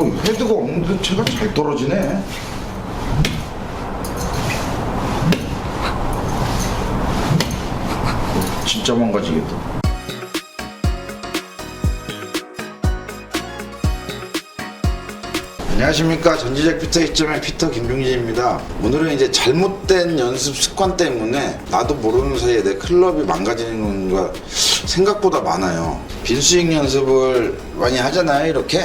어, 헤드가 없는데 채가 잘 떨어지네. 진짜 망가지겠다. 안녕하십니까 전지적 피터 이점의 피터 김병진입니다 오늘은 이제 잘못된 연습 습관 때문에 나도 모르는 사이에 내 클럽이 망가지는 건가 생각보다 많아요 빈스윙 연습을 많이 하잖아요 이렇게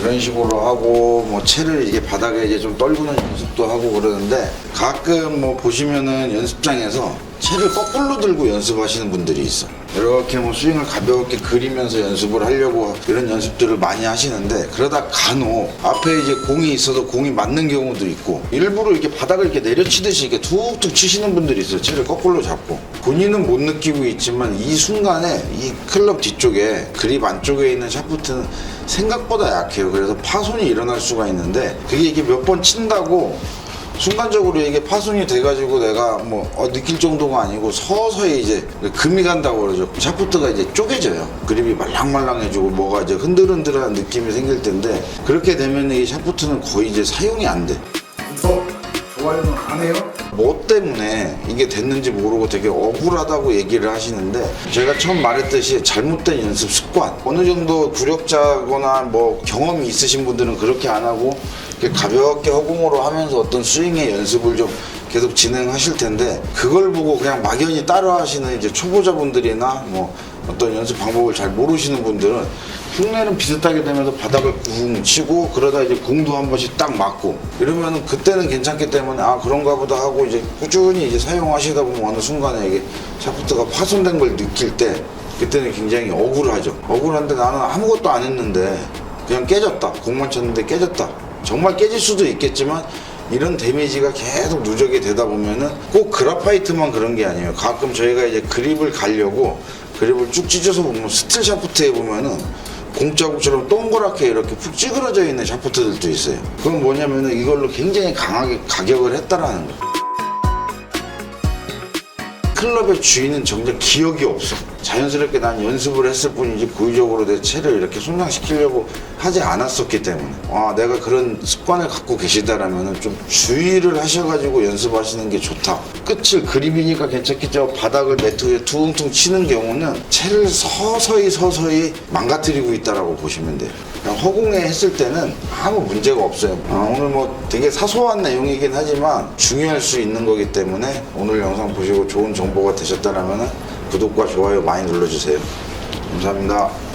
이런 식으로 하고 뭐 채를 이게 바닥에 이제 좀 떨구는 연습도 하고 그러는데 가끔 뭐 보시면은 연습장에서 채를 거꾸로 들고 연습하시는 분들이 있어. 이렇게 뭐 스윙을 가볍게 그리면서 연습을 하려고 이런 연습들을 많이 하시는데 그러다 간혹 앞에 이제 공이 있어도 공이 맞는 경우도 있고 일부러 이렇게 바닥을 이렇게 내려치듯이 이렇게 툭툭 치시는 분들이 있어요. 채를 거꾸로 잡고 본인은 못 느끼고 있지만 이 순간에 이 클럽 뒤쪽에 그립 안쪽에 있는 샤프트는 생각보다 약해요. 그래서 파손이 일어날 수가 있는데 그게 이게 몇 번 친다고 순간적으로 이게 파손이 돼가지고 내가 뭐 어, 느낄 정도가 아니고 서서히 이제 금이 간다고 그러죠. 샤프트가 이제 쪼개져요. 그립이 말랑말랑해지고 뭐가 이제 흔들흔들한 느낌이 생길 텐데 그렇게 되면 이 샤프트는 거의 이제 사용이 안 돼. 또 좋아요는 안 해요? 뭐 때문에 이게 됐는지 모르고 되게 억울하다고 얘기를 하시는데 제가 처음 말했듯이 잘못된 연습 습관 어느 정도 구력자거나 뭐 경험이 있으신 분들은 그렇게 안 하고 가볍게 허공으로 하면서 어떤 스윙의 연습을 좀 계속 진행하실 텐데 그걸 보고 그냥 막연히 따라 하시는 이제 초보자분들이나 뭐 어떤 연습 방법을 잘 모르시는 분들은 흉내는 비슷하게 되면서 바닥을 쿵 치고 그러다 이제 공도 한 번씩 딱 맞고 이러면은 그때는 괜찮기 때문에 아 그런가 보다 하고 이제 꾸준히 이제 사용하시다 보면 어느 순간에 이게 샤프트가 파손된 걸 느낄 때 그때는 굉장히 억울하죠. 억울한데 나는 아무것도 안 했는데 그냥 깨졌다. 공만 쳤는데 깨졌다. 정말 깨질 수도 있겠지만 이런 데미지가 계속 누적이 되다 보면은 꼭 그라파이트만 그런 게 아니에요. 가끔 저희가 이제 그립을 가려고 그립을 쭉 찢어서 보면 스틸 샤프트에 보면은 공자국처럼 동그랗게 이렇게 푹 찌그러져 있는 샤프트들도 있어요. 그건 뭐냐면은 이걸로 굉장히 강하게 가격을 했다라는 거예요. 클럽의 주인은 정작 기억이 없어. 자연스럽게 난 연습을 했을 뿐이지 고의적으로 내 채를 이렇게 손상시키려고 하지 않았었기 때문에. 아, 내가 그런 습관을 갖고 계시다라면 좀 주의를 하셔가지고 연습하시는 게 좋다. 끝을 그립이니까 괜찮겠죠. 바닥을 매트 위에 퉁퉁 치는 경우는 채를 서서히 서서히 망가뜨리고 있다라고 보시면 돼요. 허공에 했을 때는 아무 문제가 없어요. 아, 오늘 뭐 되게 사소한 내용이긴 하지만 중요할 수 있는 거기 때문에 오늘 영상 보시고 좋은 정보가 되셨다면 구독과 좋아요 많이 눌러주세요. 감사합니다.